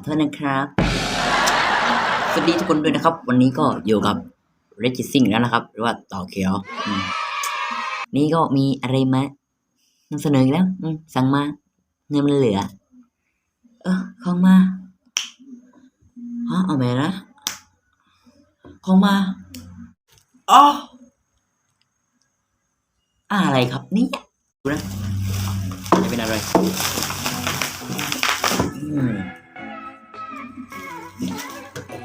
โทษนะครับ สวัสดีทุกคนด้วยนะครับ วันนี้ก็อยู่กับ r e g i s i n g แล้วนะครับ หรือว่าต่อเขียว นี่ก็มีอะไรมานำเสนอแล้วสั่งมา เงินมันเหลือ เออของมาฮะเอาไหมนะของมาอ๋ออะไรครับนี่ดูนะจะเป็นอะไร อืม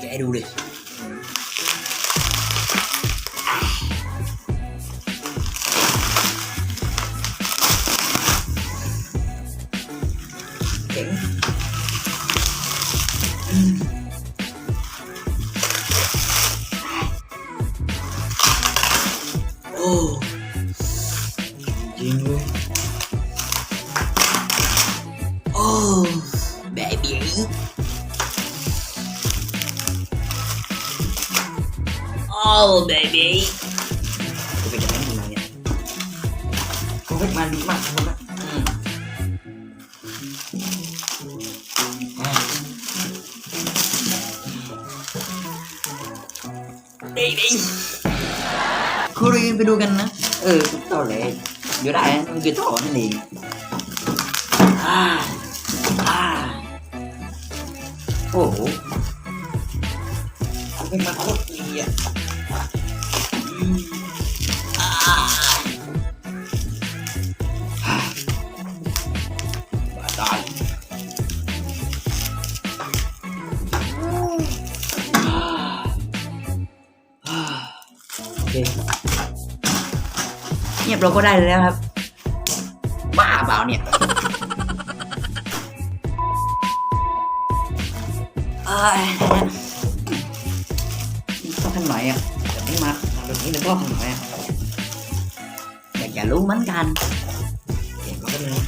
kẻ đu đi chỉnh oh. Jingle. Oh, baby. โอ้ baby กูเป็นจะไม่ดีมาเนี่ยกูเป็นมาดีมากคุณนะอืมอ่ะ baby คุณเรียนไปดูกันนะ เออต่อเลยอยู่ได้นะมันคือต่อนั่นเองอ่าอ่าโอ้โหเอาเป็นมาโคตรดีอ่ะ เคเงียบเราก็ได้แล้วครับ บ้าเปล่าเนี่ยเอ้ยชอบขนอยอะแต่ไม่มา แบบนี้เลยชอบขนอยอะอยากจะรู้เหมือนกันเก่งก็เลย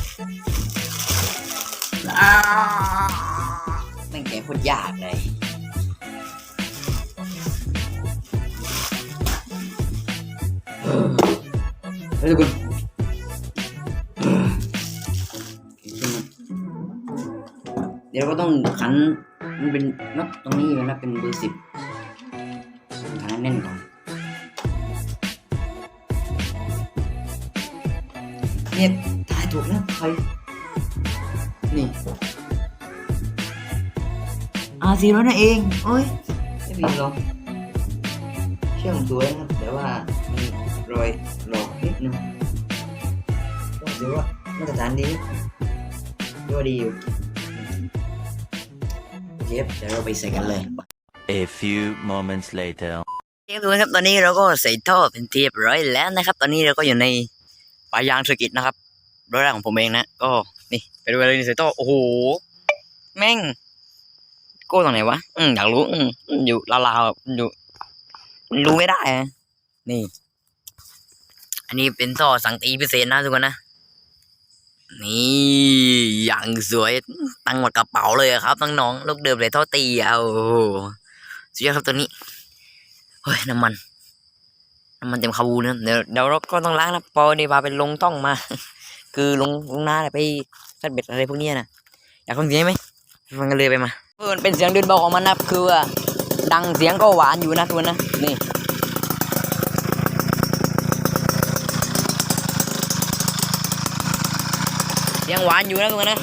อ้าวแม่งแกโคตรยากเลยเฮ้ยทุกคนเดี๋ยวก็ต้องขันมันเป็นน็อตรงนี้นะเป็นเบอร์สิบขันแน่นก่อน เนี่ยทายถูกนะใครนี่อาซีแล้วนั่นเอง โอ้ยไม่ผิดหรอกเชื่อมสวยนะครับ แต่ว่ามีรอยหลอกนิดนึงก็ถือว่ามาตรฐานดีถือว่าดีอยู่เย็บเดี๋ยวเราไปใส่กันเลย A few moments later. เรียบร้อยครับ ตอนนี้เราก็ใส่ท่อเป็นที่เรียบร้อยแล้วนะครับ ตอนนี้เราก็อยู่ใน ปลายยางธุรกิจนะครับรถแรกของผมเองนะ ก็นี่ไปดูเลยนี่ใส่ท่อโอ้โห แม่ง โก้ตรงไหนวะอืมอยากรู้อืมอยู่ลาวๆอยู่รู้ไม่ได้อะนี่ อันนี้เป็นท่อสังตีพิเศษนะทุกคนนะ นี่อย่างสวยตั้งหมดกระเป๋าเลยครับตั้งน้องลูกเดิมเลยท่อตีอะโอ้โหสุดยอดครับตัวนี้เฮ้ยน้ำมัน มันเต็มคาบูนะเดี๋ยวเดี๋ยวเราก็ต้องล้างนะพอดีพาไปลงต้องมา คือลงลงน้าไปซัดเบ็ดอะไรพวกนี้นะอยากฟังเสียงไหมฟังกันเลยไปมาเออมันเป็นเสียงเดินเบาของมันนะคือว่าดังเสียงก็หวานอยู่นะทุกคนนะนี่เสียงหวานอยู่นะทุกคนนะ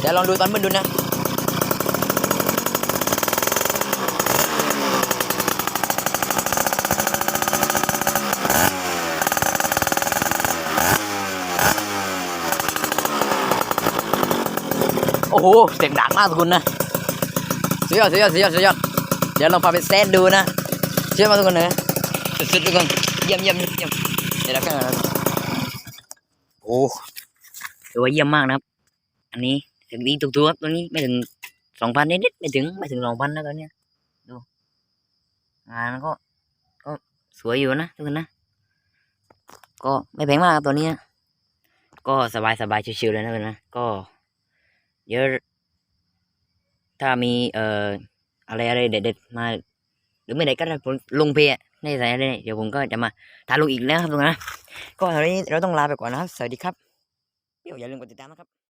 เดี๋ยวลองดูตอนมืดดูนะ หเสียงดังมากทุกคนนะสุดยอดสุดยอดสุดยอดสุดยอดเดี๋ยวลองพาไปเซตดูนะเชื่อมาทุกคนนะสุดๆทุกคนเยี่ยมเยี่ยมเยี่ยมเดี๋ยวเราแค่โอ้ถือว่าเยี่ยมมากนะครับ อันนี้ถึงดีถูกๆครับตัวนี้ไม่ถึงสองพันนิดๆไม่ถึงไม่ถึงสองพันนะตอนเนี้ยดูงานก็ ก็สวยอยู่นะทุกคนนะก็ไม่แพงมากครับตัวนี้นะก็สบายสบายๆชิวๆเลยนะทุกคนนะก็ เดี๋ยวถ้ามีเอ่ออะไรอะไรเด็ดๆมา หรือไม่ได้ก็ได้ผมลงเพจในสายอะไรเนี่ยเดี๋ยวผมก็จะมาทาลงอีกแล้วครับทุงนะก็ตอนนี้เราต้องลาไปก่อนนะครับ สวัสดีครับเดี๋ยวอย่าลืมกดติดตามนะครับ